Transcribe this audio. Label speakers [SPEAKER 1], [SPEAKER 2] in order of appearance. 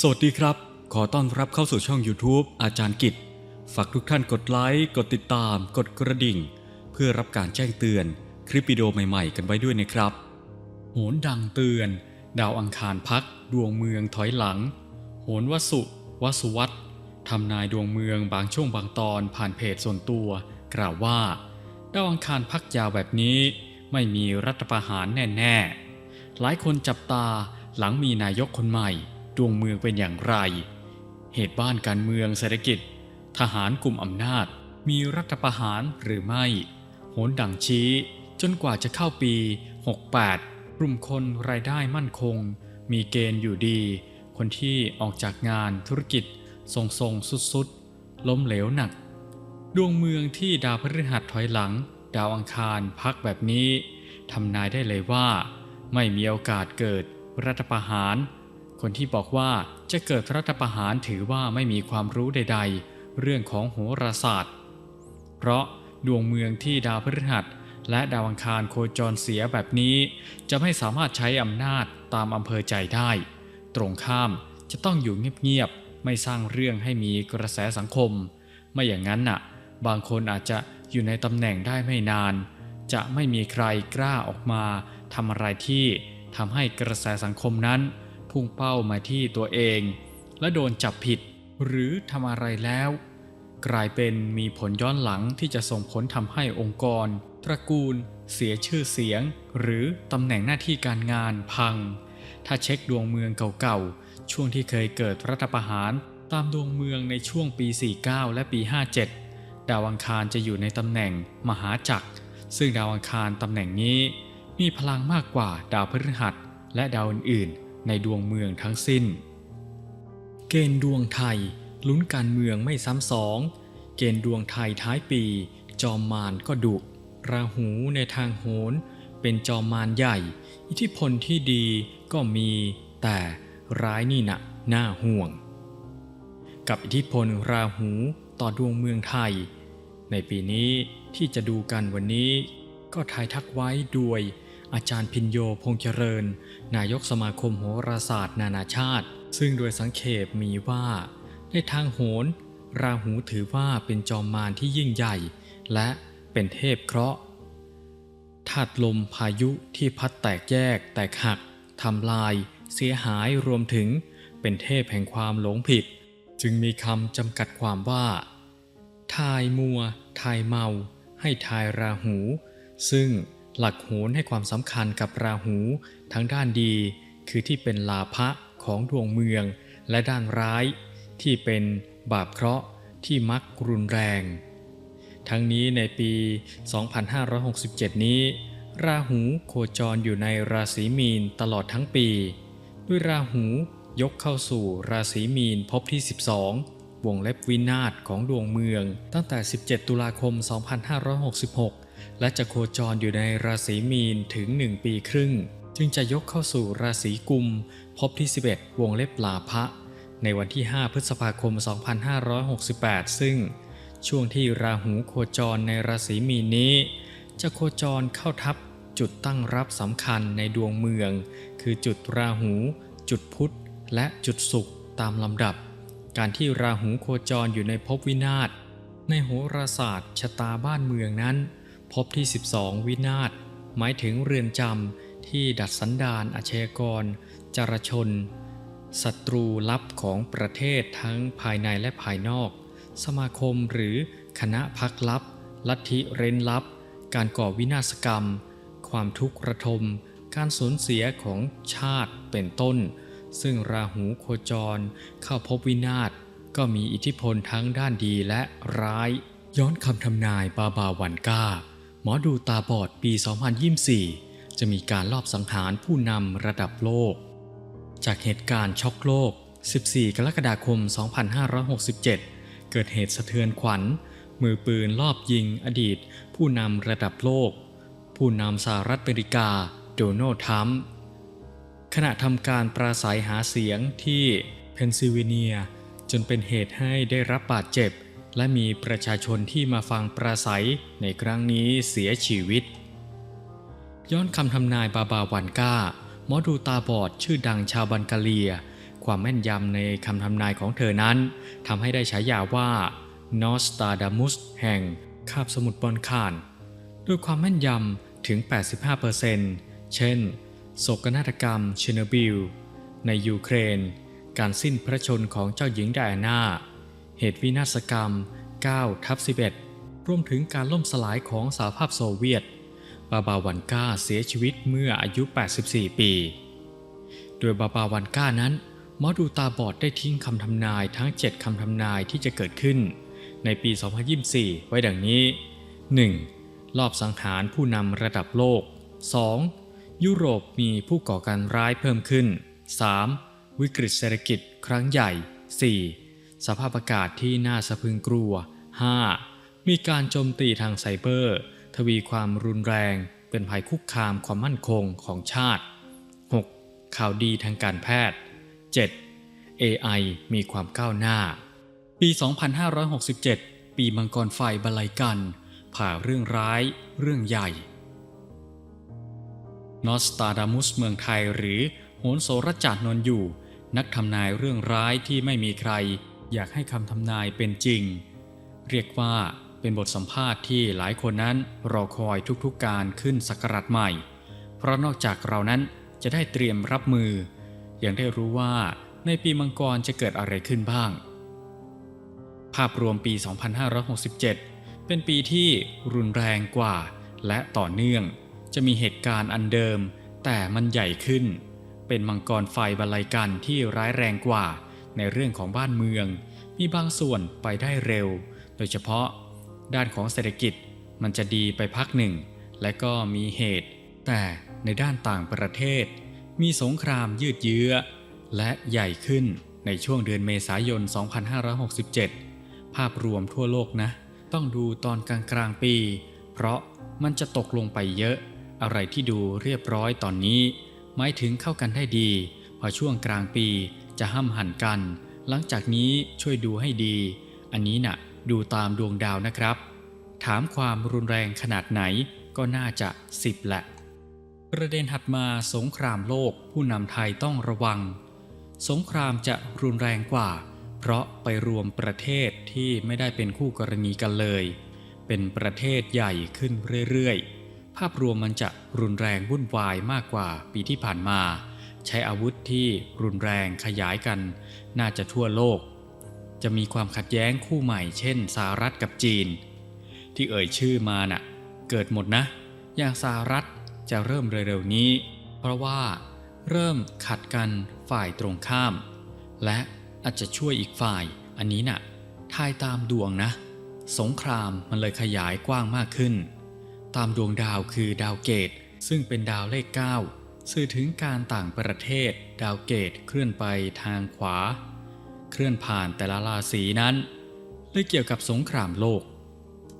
[SPEAKER 1] สวัสดีครับ ขอต้อนรับเข้าสู่ช่อง YouTube อาจารย์กิจ ฝากทุกท่านกดไลค์ กดติดตาม กดกระดิ่ง เพื่อรับการแจ้งเตือนคลิปวิดีโอใหม่ๆ กันไว้ด้วยนะครับ โหนดังเตือน ดาวอังคารพัก ดวงเมืองถอยหลัง โหนวสุวสุวัตทำนายดวงเมืองบางช่วงบางตอนผ่านเพจส่วนตัว กล่าวว่า ดาวอังคารพักยาวแบบนี้ ไม่มีรัฐประหารแน่ ๆ หลายคนจับตาหลังมีนายกคนใหม่ ดวงเมืองเป็นอย่างไร เหตุบ้านการเมืองเศรษฐกิจ ทหารกลุ่มอำนาจ มีรัฐประหารหรือไม่ โหนดังชี้จนกว่าจะเข้าปี 68 กลุ่มคนรายได้มั่นคง มีเกณฑ์อยู่ดี คนที่ออกจากงานธุรกิจทรงทรงๆสุดๆ ล้มเหลวหนัก ดวงเมืองที่ดาวพฤหัสถอยหลัง ดาวอังคารพักแบบนี้ทำนายได้เลยว่า ไม่มีโอกาสเกิดรัฐประหาร คนที่บอกว่าจะเกิดรัฐประหารถือว่าไม่มีความรู้ใด ๆ เรื่องของโหราศาสตร์ เพราะดวงเมืองที่ดาวพฤหัส และดาวอังคารโคจรเสียแบบนี้ จะไม่สามารถใช้อำนาจตามอำเภอใจได้ ตรงข้ามจะต้องอยู่เงียบๆไม่สร้างเรื่องให้มีกระแสสังคม ไม่อย่างนั้นน่ะ บางคนอาจจะอยู่ในตำแหน่งได้ไม่นาน จะไม่มีใครกล้าออกมาทำอะไรที่ทำให้กระแสสังคมนั้น พุ่งเป้ามาที่ตัวเอง และโดนจับผิด หรือทำอะไรแล้ว กลายเป็นมีผลย้อนหลังที่จะส่งผลทำให้องค์กร ตระกูล เสียชื่อเสียง หรือตำแหน่งหน้าที่การงานพัง ถ้าเช็คดวงเมืองเก่าๆ ช่วงที่เคยเกิดรัฐประหาร ตามดวงเมืองในช่วงปี 49 และปี 57 ดาวอังคารจะอยู่ในตำแหน่งมหาจักร ซึ่งดาวอังคารตำแหน่งนี้มีพลังมากกว่าดาวพฤหัสและดาวอื่นๆ ในดวงเมืองทั้งสิ้น เกณฑ์ดวงไทยลุ้นการเมืองไม่ซ้ำสอง เกณฑ์ดวงไทยท้ายปี จอมมารก็ดุราหูในทางโหน เป็นจอมมารใหญ่ อิทธิพลที่ดีก็มี แต่ร้ายนี่นะน่าห่วง กับอิทธิพลราหูต่อดวงเมืองไทย ในปีนี้ที่จะดูกันวันนี้ ก็ทายทักไว้ด้วย อาจารย์พินโยพงเจริญ นายกสมาคมโหราศาสตร์ นานาชาติ ซึ่งโดยสังเขปมีว่า ในทางโหน ราหูถือว่าเป็นจอมมารที่ยิ่งใหญ่ และเป็นเทพเคราะห์ธาตุลมพายุที่พัดแตกแยก แตกหักทำลาย เสียหายรวมถึงเป็นเทพแห่งความหลงผิด จึงมีคำจำกัดความว่าทายมัว ทายเมา ให้ทายราหู ซึ่ง หลักโหนให้ความสำคัญกับราหูทั้งด้านดี คือที่เป็นลาภะของดวงเมือง และด้านร้าย ที่เป็นบาปเคราะห์ที่มักรุนแรง ทั้งนี้ในปี 2567 นี้ ราหูโคจรอยู่ในราศีมีนตลอดทั้งปี ด้วยราหูยกเข้าสู่ราศีมีนพบที่ 12 วงเล็บวินาศของดวงเมือง ตั้งแต่ 17 ตุลาคม 2566 และจะโคจรอยู่ในราศีมีนถึง 1 ปีครึ่ง จึงจะยกเข้าสู่ราศีกุมพบที่ 11 วงเล็บลาภะในวันที่ 5 พฤษภาคม 2568 ซึ่งช่วงที่ราหูโคจรในราศีมีนนี้ จะโคจรเข้าทับจุดตั้งรับสำคัญในดวงเมือง คือจุดราหู จุดพุธและจุดศุกร์ตามลำดับ การที่ราหูโคจรอยู่ในภพวินาศในโหราศาสตร์ชะตาบ้านเมืองนั้น พบที่ 12 วินาศหมายถึงเรือนจำที่ดัดสันดานอาชญากร จารชนศัตรูลับของประเทศทั้งภายในและภายนอก สมาคมหรือคณะพักลับ ลัทธิเร้นลับ การก่อวินาศกรรม ความทุกข์ระทม การสูญเสียของชาติเป็นต้น ซึ่งราหูโคจรเข้าพบวินาศก็มีอิทธิพลทั้งด้านดีและร้าย ย้อนคำทำนายบาบาวันก้า หมอดูตาบอดปี 2024 จะมีการลอบสังหารผู้นำระดับโลก จากเหตุการณ์ช็อกโลก 14 กรกฎาคม 2567 เกิดเหตุสะเทือนขวัญ มือปืนลอบยิงอดีต ผู้นำระดับโลก ผู้นำสหรัฐอเมริกา โดนัลด์ทรัมป์ขณะทำการปราศัยหาเสียงที่เพนซิลเวเนีย จนเป็นเหตุให้ได้รับบาดเจ็บ และมีประชาชนที่มาฟังปราศัยในครั้งนี้เสียชีวิต ย้อนคำทำนายบาบาวันก้าหมอดูตาบอดชื่อดังชาวบันกาเลีย
[SPEAKER 2] ความแม่นยำในคำทำนายของเธอนั้นทำให้ได้ฉายาว่านอสตาดามุสแห่งคาบสมุทรบอลคาน ด้วยความแม่นยำถึง 85%เช่น โศกนาฏกรรมเชอร์โนบิล ในยูเครน การสิ้นพระชนของเจ้าหญิงไดอาน่า เหตุวินาศกรรม9ทับ11 รวมถึงการล่มสลายของสหภาพโซเวียต บาบาวันก้าเสียชีวิตเมื่ออายุ 84 ปี โดยบาบาวันก้านั้นหมอดูตาบอดได้ทิ้งคำทำนายทั้ง 7คำทำนายที่จะเกิดขึ้น ในปี 2024 ไว้ดังนี้ 1. รอบสังหารผู้นำระดับโลก 2. ยุโรปมีผู้ก่อการร้ายเพิ่มขึ้น 3. วิกฤตเศรษฐกิจครั้งใหญ่ 4. สภาพอากาศที่น่าสะพึงกลัว 5. มีการโจมตีทางไซเบอร์ ทวีความรุนแรง เป็นภัยคุกคามความมั่นคงของชาติ 6. ข่าวดีทางการแพทย์ 7. AI มีความก้าวหน้า
[SPEAKER 1] ปี 2567 ปีมังกรไฟบรรลัยกัน ผ่าเรื่องร้าย เรื่องใหญ่นอสตาดามุสเมืองไทยหรือโหนโสรจาดนนอยู่ นักทำนายเรื่องร้ายที่ไม่มีใคร อยากให้คำทำนายเป็นจริง เรียกว่าเป็นบทสัมภาษณ์ที่หลายคนนั้นรอคอยทุกๆการขึ้นสักราชใหม่ เพราะนอกจากเรานั้นจะได้เตรียมรับมือ ยังได้รู้ว่าในปีมังกรจะเกิดอะไรขึ้นบ้าง ภาพรวมปี 2567 เป็นปีที่รุนแรงกว่า และต่อเนื่องจะมีเหตุการณ์อันเดิม แต่มันใหญ่ขึ้น เป็นมังกรไฟบรรลัยกันที่ร้ายแรงกว่า ในเรื่องของบ้านเมือง มีบางส่วนไปได้เร็ว โดยเฉพาะ ด้านของเศรษฐกิจมันจะดีไปพักหนึ่ง และก็มีเหตุ แต่ในด้านต่างประเทศ มีสงครามยืดเยื้อ และใหญ่ขึ้นในช่วงเดือนเมษายน 2567 ภาพรวมทั่วโลกนะ ต้องดูตอนกลางกลางปี เพราะมันจะตกลงไปเยอะ อะไรที่ดูเรียบร้อยตอนนี้ หมายถึงเข้ากันได้ดี พอช่วงกลางปี จะห้ำหันกัน หลังจากนี้ช่วยดูให้ดี อันนี้น่ะดูตามดวงดาวนะครับ ถามความรุนแรงขนาดไหนก็น่าจะสิบแหละ ประเด็นถัดมาสงครามโลกผู้นำไทยต้องระวัง สงครามจะรุนแรงกว่า เพราะไปรวมประเทศที่ไม่ได้เป็นคู่กรณีกันเลย เป็นประเทศใหญ่ขึ้นเรื่อยๆ ภาพรวมมันจะรุนแรงวุ่นวายมากกว่าปีที่ผ่านมา ใช้อาวุธที่รุนแรงขยายกัน น่าจะทั่วโลก จะมีความขัดแย้งคู่ใหม่เช่นสหรัฐกับจีน ที่เอ่ยชื่อมาน่ะ เกิดหมดนะ อย่างสหรัฐจะเริ่มเร็วๆนี้ เพราะว่าเริ่มขัดกันฝ่ายตรงข้าม และอาจจะช่วยอีกฝ่าย อันนี้น่ะทายตามดวงนะ สงครามมันเลยขยายกว้างมากขึ้น ตามดวงดาวคือดาวเกต ซึ่งเป็นดาวเลข 9 สื่อถึงการต่างประเทศดาวเกตเคลื่อนไปทางขวา เคลื่อนผ่านแต่ละราศีนั้นเลยเกี่ยวกับสงครามโลก